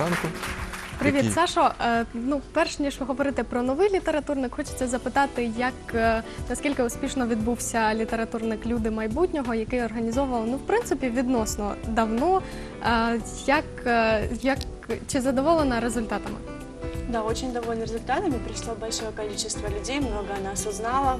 ранку. Привіт, які... Сашо. Е, Ну, перш ніж говорити про новий літературник, хочеться запитати, як е, наскільки успішно відбувся літературник Люди майбутнього, який організовував ну, в принципі, відносно давно. Е, Як, як чи задоволена результатами? Да, очень довольны результатами. Пришло большое количество людей, много нас узнало,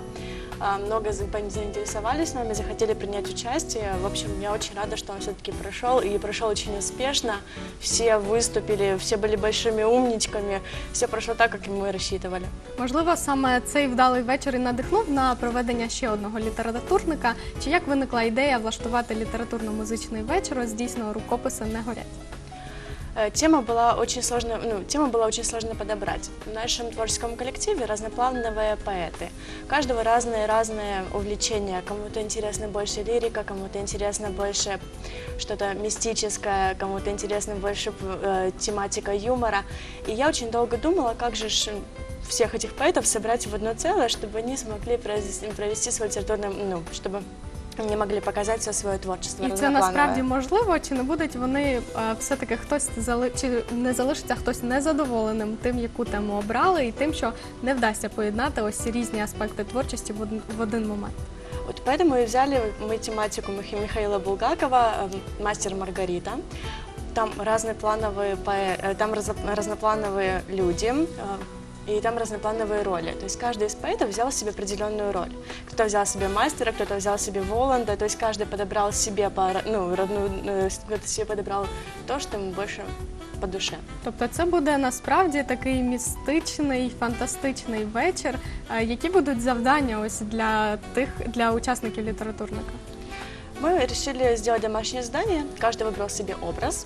а, много за- пон- заинтересовались нами, захотели принять участие. В общем, я очень рада, что он все-таки прошел, и прошел очень успешно. Все выступили, все были большими умничками, все прошло так, как и мы рассчитывали. Можливо, саме цей вдалий вечір і надихнув на проведення ще одного літературника. Чи як виникла ідея влаштувати літературно-музичний вечір? Ось дійсно рукописи не горять. Э, Тема была очень сложно, ну, тему было очень сложно подобрать. В нашем творческом коллективе разноплановые поэты. Каждого разные-разные увлечения. Кому-то интересна больше лирика, кому-то интересно больше что-то мистическое, кому-то интересна больше э, тематика юмора. И я очень долго думала, как же всех этих поэтов собрать в одно целое, чтобы они смогли провести, провести свой литературный, ну, чтобы они могли показать все свое творчество І це разноплановое. насправді можливо, чи не будуть вони е, все-таки хтось зали... чи не залишиться хтось незадоволеним тим, яку тему обрали, і тим, що не вдасться поєднати ось ці різні аспекти творчості в один, в один момент. Вот поэтому и взяли мы тематику Мих- Михаила Булгакова эм, «Мастер Маргарита». Там разноплановые, поэ- э, там разно- разноплановые люди, э, и там разноплановые роли. То есть каждый из поэтов взял себе определенную роль. Кто-то взял себе мастера, кто-то взял себе Воланда, то есть каждый подобрал себе, по, ну, родную, э, кто-то себе подобрал то, что ему больше по душе. Тобто, це буде насправді такий містичний, фантастичний вечір. Е, Які будуть завдання ось для тих для учасників літературника? Мы решили сделать домашнее задание. Каждый выбрал себе образ.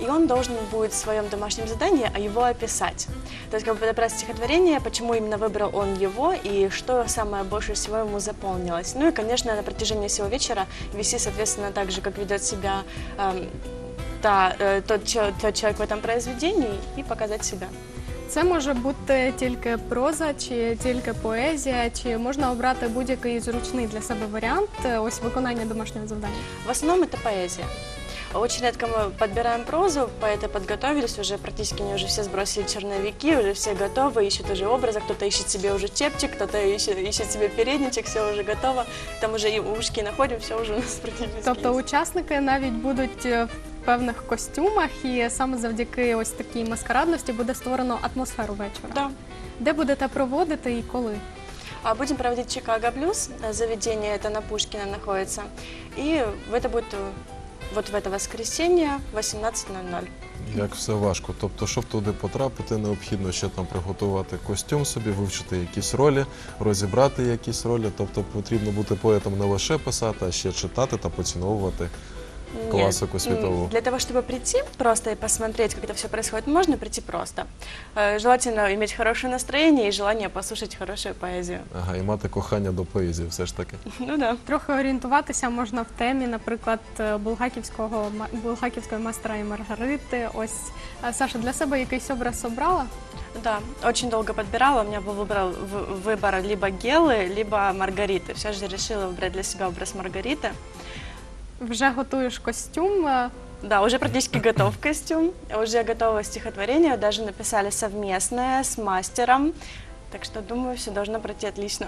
И он должен будет в своем домашнем задании а его описать. То есть как бы подобрать стихотворение, почему именно выбрал он его и что самое больше всего ему заполнилось. Ну и, конечно, на протяжении всего вечера вести, соответственно, так же, как ведет себя эм, та, э, тот, чё- тот человек в этом произведении и показать себя. Це може бути тільки проза, чи тільки поезія, чи можна обрати будь-який зручний для себе варіант е, ось виконання домашнього завдання. В основном это поэзия. Очень редко мы подбираем прозу, поэты подготовились, уже практически они уже все сбросили черновики, уже все готовы, ищут уже образы, кто-то ищет себе уже чепчик, кто-то ищет, ищет себе передничек, все уже готово, там уже и ушки находим, все уже у нас практически Тобто есть. учасники навіть будуть е, в певних костюмах, і саме завдяки ось такій маскарадності буде створено атмосферу вечора. Да. Де будете проводити і коли? А будем проводить Чикаго Блюз, э, заведение это на Пушкина находится, и это будет вот в это воскресенье 18.00. Як все важко. Тобто, щоб туди потрапити, необхідно ще там приготувати костюм собі, вивчити якісь ролі, розібрати якісь ролі. Тобто потрібно бути поетом не лише писати, а ще читати та поціновувати Нет, Классику м, световую. Для того, чтобы прийти просто и посмотреть, как это все происходит, можно прийти просто. Э, Желательно иметь хорошее настроение и желание послушать хорошую поэзию. Ага, і мати кохання до поезії, все ж таки. Ну да. Трохи орієнтуватися можна в темі, наприклад, е, булгаківського ма- булгаківської мастера і Маргарити. Ось е, Саша для себе якийсь образ обрала. Да, очень долго подбирала. У меня был выбор, в- выбор либо Гелы, либо Маргариты. Все же решила выбрать для себя образ Маргариты. Вже готуєш костюм. е, Да, уже практически готов костюм, уже готово стихотворение, даже написали совместное с мастером. Так что, думаю, все должно пройти отлично.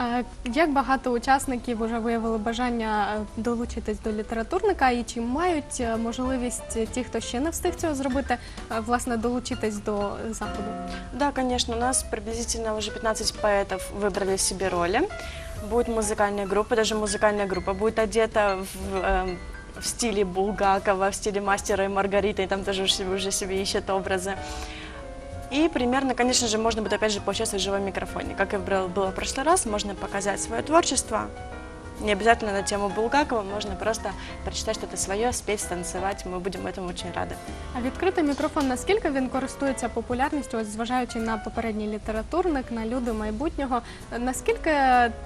Е, Як багато учасників вже виявили бажання е, долучитись до літературника, і чи мають е, можливість ті, хто ще не встиг цього зробити, е, власне долучитись до заходу? Да, конечно, у нас приблизительно уже 15 поэтов выбрали себе роли. Будет музыкальная группа, даже музыкальная группа будет одета в, эм, в стиле Булгакова, в стиле Мастера и Маргариты, и там тоже уже себе, уже себе ищет образы. И примерно, конечно же, можно будет опять же поучаствовать в живом микрофоне. Как и было было в прошлый раз, можно показать свое творчество. Не обязательно на тему Булгакова, можно просто прочитать что-то свое, спеть, станцевать. Мы будем этому очень рады. А відкритий мікрофон, наскільки він користується популярністю, ось зважаючи на попередній літературник, на люди майбутнього, наскільки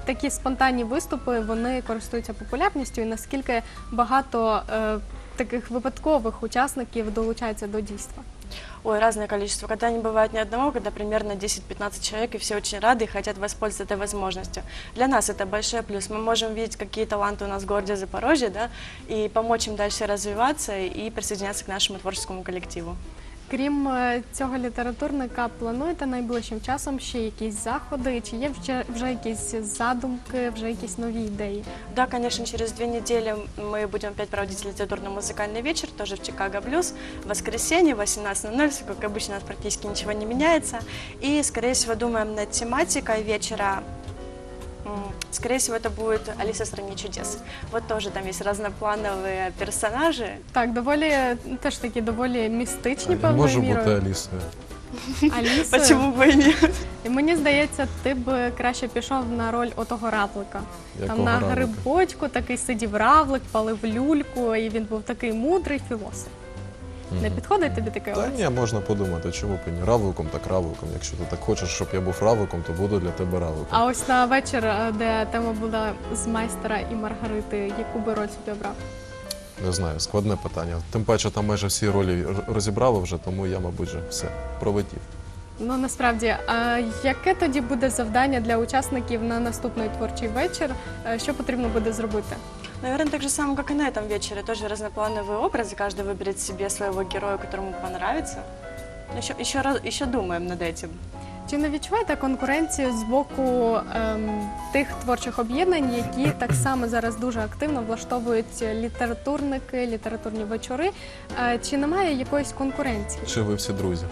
такі спонтанні виступи вони користуються популярністю, і наскільки багато е, таких випадкових учасників долучається до дійства? Ой, разное количество. Когда не бывает ни одного, когда примерно 10-15 человек, и все очень рады и хотят воспользоваться этой возможностью. Для нас это большой плюс. Мы можем видеть, какие таланты у нас в городе Запорожье, да, и помочь им дальше развиваться и присоединяться к нашему творческому коллективу. Крім е, цього літературника, плануєте найближчим часом ще якісь заходи? Чи є вже, вже якісь задумки, вже якісь нові ідеї? Да, конечно, через две недели мы будем опять проводить литературно-музыкальный вечер, тоже в Чикаго Блюз, в воскресенье, 18.00, все как обычно, у нас практически ничего не меняется. И, скорее всего, думаем над тематикой вечера. М, Скорее всего, это будет «Алиса в стране чудес». Вот тоже там есть разноплановые персонажи. Так, доволі теж такі доволі містичні Я певною можу бути мірою. Алісою. Алісою. Почему бы и нет? І мені здається, ти б краще пішов на роль отого равлика. Там Якого на равлика? грибочку такий сидів равлик, палив люльку, і він був такий мудрий філософ. Не підходить тобі таке Та ні, можна подумати, чому б і ні. Равликом, так равликом. Якщо ти так хочеш, щоб я був равликом, то буду для тебе равликом. А ось на вечір, е, де тема була з майстера і Маргарити, яку би роль собі обрав? Не знаю, складне питання. Тим паче там майже всі ролі розібрали вже, тому я, мабуть, вже все пролетів. Ну насправді, а яке тоді буде завдання для учасників на наступний творчий вечір? Е, Що потрібно буде зробити? Наверное, так же самое, как и на этом вечере. Тоже разноплановые образы. Каждый выберет себе своего героя, которому понравится. Еще, еще, раз, еще думаем над этим. Чи не відчуваєте конкуренцію з боку ем, тих творчих об'єднань, які так само зараз дуже активно влаштовують літературники, літературні вечори? Е, Чи немає якоїсь конкуренції? Чи ви всі друзі?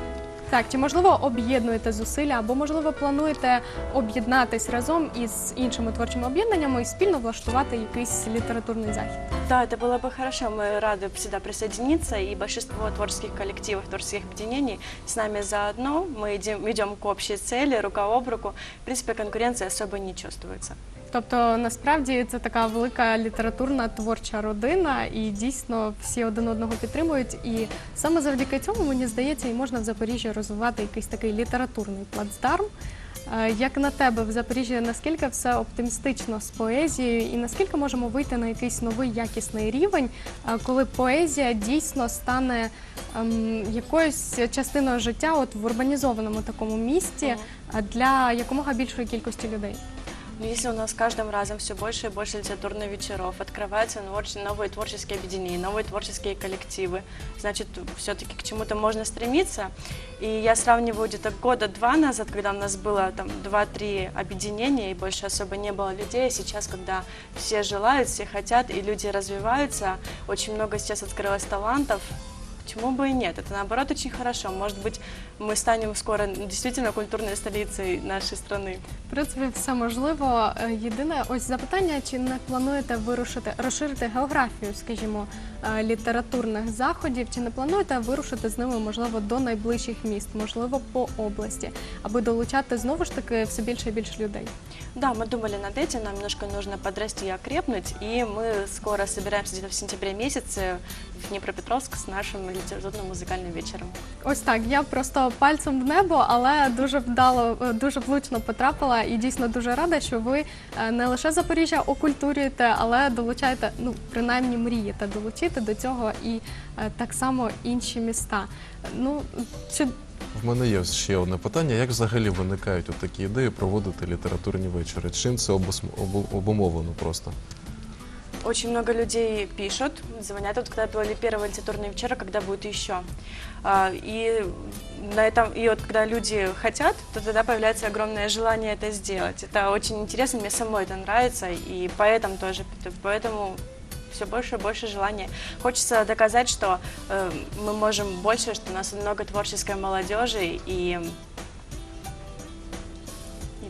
Так, чи можливо об'єднуєте зусилля, або можливо плануєте об'єднатись разом із іншими творчими об'єднаннями і спільно влаштувати якийсь літературний захід? Да, это было бы хорошо. Мы рады всегда присоединиться. И большинство творческих коллективов, творческих объединений с нами заодно. Мы идем, идем к общей цели, рука об руку. В принципе, конкуренции особо не чувствуется. Тобто насправді це така велика літературна творча родина, і дійсно всі один одного підтримують. І саме завдяки цьому мені здається, і можна в Запоріжжі розвивати якийсь такий літературний плацдарм. Е, Як на тебе в Запоріжжі, наскільки все оптимістично з поезією, і наскільки можемо вийти на якийсь новий якісний рівень, е, коли поезія дійсно стане ем, якоюсь частиною життя, от в урбанізованому такому місті е, для якомога більшої кількості людей? Но если у нас с каждым разом все больше и больше литературных вечеров, открываются новые творческие объединения, новые творческие коллективы, значит, все-таки к чему-то можно стремиться. И я сравниваю где-то года два назад, когда у нас было там два-три объединения и больше особо не было людей, а сейчас, когда все желают, все хотят и люди развиваются, очень много сейчас открылось талантов, Почему бы и нет? Это наоборот очень хорошо. Может быть, мы станем скоро действительно культурной столицей нашей страны. В принципі, все можливо. Е, Єдине, ось запитання: чи не плануєте вирушити розширити географію, скажімо, е, літературних заходів? Чи не плануєте вирушити з ними, можливо, до найближчих міст, можливо, по області, аби долучати знову ж таки все більше і більше людей? Да, мы думали над этим, нам немножко нужно подрасти и окрепнуть, и мы скоро собираемся где-то в сентябре месяце в Днепропетровск с нашим литературно-музыкальным вечером. Ось так. Я просто пальцем в небо, але дуже вдало, е, дуже влучно потрапила і дійсно дуже рада, що ви е, не лише Запоріжжя окультурюєте, але долучаєте, ну принаймні мрієте долучити до цього і е, так само інші міста. Ну чи В мене є ще одне питання: як взагалі виникають от такі ідеї проводити літературні вечори? Чим це обос- обу- обумовлено просто? Очень много людей пишут, звонят, вот когда были первые литературные вечера, когда будет еще. А, И на этом, и вот когда люди хотят, то тогда появляется огромное желание это сделать. Это очень интересно, мне самой это нравится, и поэтому тоже, поэтому все больше и больше желания. Хочется доказать, что э, мы можем больше, что у нас много творческой молодежи и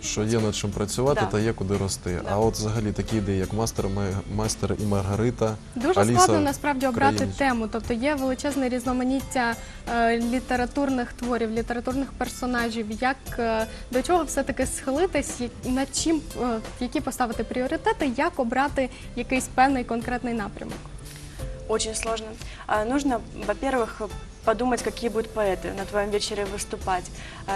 Що є над чим працювати Да. та є куди рости. Да. А от взагалі такі ідеї, як мастер, Ме- майстер і Маргарита, дуже Аліса складно насправді обрати Українець. тему? Тобто є величезне різноманіття е, літературних творів, літературних персонажів. Як е, до чого все таки схилитись, як- над чим е, які поставити пріоритети, як обрати якийсь певний конкретний напрямок? Очень сложно. А, Нужно, во-первых, подумать, какие будут поэты на твоем вечере выступать. А,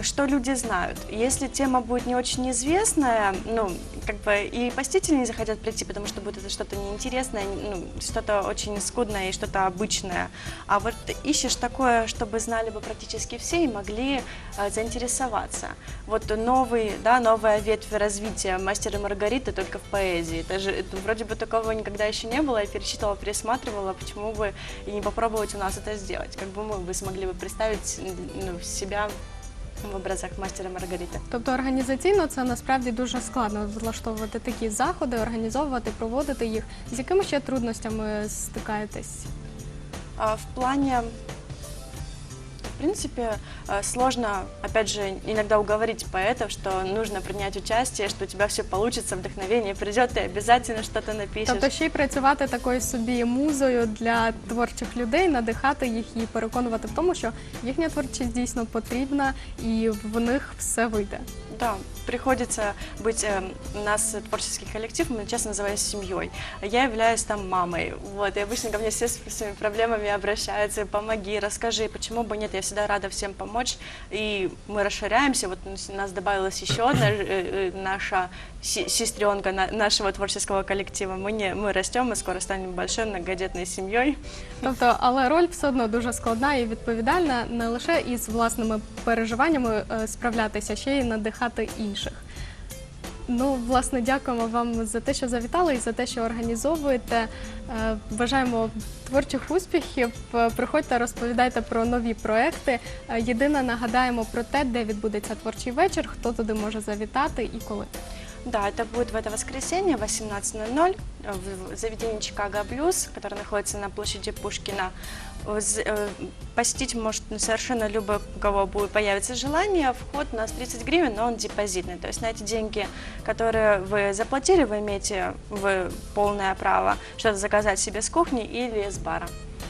Что люди знают. Если тема будет не очень известная, ну, как бы и посетители не захотят прийти, потому что будет это что-то неинтересное, ну, что-то очень скудное и что-то обычное. А вот ищешь такое, чтобы знали бы практически все и могли э, заинтересоваться. Вот новый, да, новая ветвь развития мастера Маргариты только в поэзии. Это же это вроде бы такого никогда еще не было. Я перечитывала, пересматривала, почему бы и не попробовать у нас это сделать. Как бы мы бы смогли бы представить ну, себя в образах мастера Маргарита. Тобто організаційно це насправді дуже складно влаштовувати такі заходи, організовувати, проводити їх. З якими ще трудностями стикаєтесь? В плане, в принципе, э, сложно, опять же, иногда уговорить поэтов, что нужно принять участие, что у тебя все получится, вдохновение придет, ты обязательно что-то напишешь. Тобто ще й працювати такою собі музою для творчих людей, надихати їх і переконувати в тому, що їхня творчість дійсно потрібна і в них все вийде. Да, приходится быть, э, у нас творческий коллектив, мы честно называем семьей. Я являюсь там мамой, вот, и обычно ко мне все с своими проблемами обращаются, помоги, расскажи, почему бы нет, я всегда рада всем помочь, и мы расширяемся, вот у нас- у нас добавилась еще одна э, э, наша се- сестренка на- нашего творческого коллектива, мы, не, мы растем, мы скоро станем большой многодетной семьей. Тобто, але роль все одно дуже складна і відповідальна не лише із власними переживаннями е, справлятися, ще й надихати інших. Ну, власне, дякуємо вам за те, що завітали і за те, що організовуєте. Е, Бажаємо творчих успіхів. Е, Приходьте, розповідайте про нові проекти. Е, Єдине нагадаємо про те, де відбудеться творчий вечір, хто туди може завітати і коли. Да, это будет в это воскресенье, 18.00, в заведении Чикаго Блюз, которое находится на площади Пушкина. Э, Посетить может ну, совершенно любой, у кого будет появится желание. Вход у нас 30 гривен, но он депозитный. То есть на эти деньги, которые вы заплатили, вы имеете вы полное право что-то заказать себе с кухни или с бара.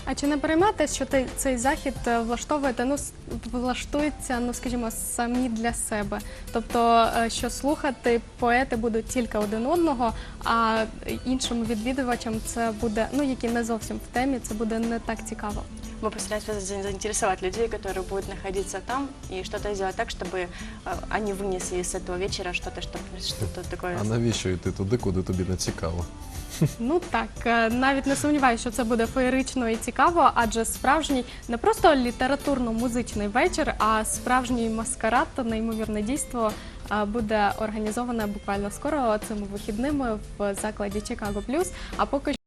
А чи не переймаєтесь, що ти- цей захід е, влаштовуєте, ну с- влаштується, ну скажімо, самі для себе? Тобто, е, що слухати поети будуть тільки один одного, а іншим відвідувачам це буде, ну які не зовсім в темі, це буде не так цікаво. Мы постараемся за- заинтересовать людей, которые будут находиться там, и что-то сделать так, чтобы э, они вынесли из этого вечера что-то, что-то, что-то такое. А навіщо йти туди, куди тобі не цікаво? Ну так, е, навіть не сумніваюся, що це буде феєрично і цікаво, адже справжній не просто літературно-музичний вечір, а справжній маскарад неймовірне дійство е, буде організоване буквально скоро цими вихідними в закладі Чикаго Плюс. А поки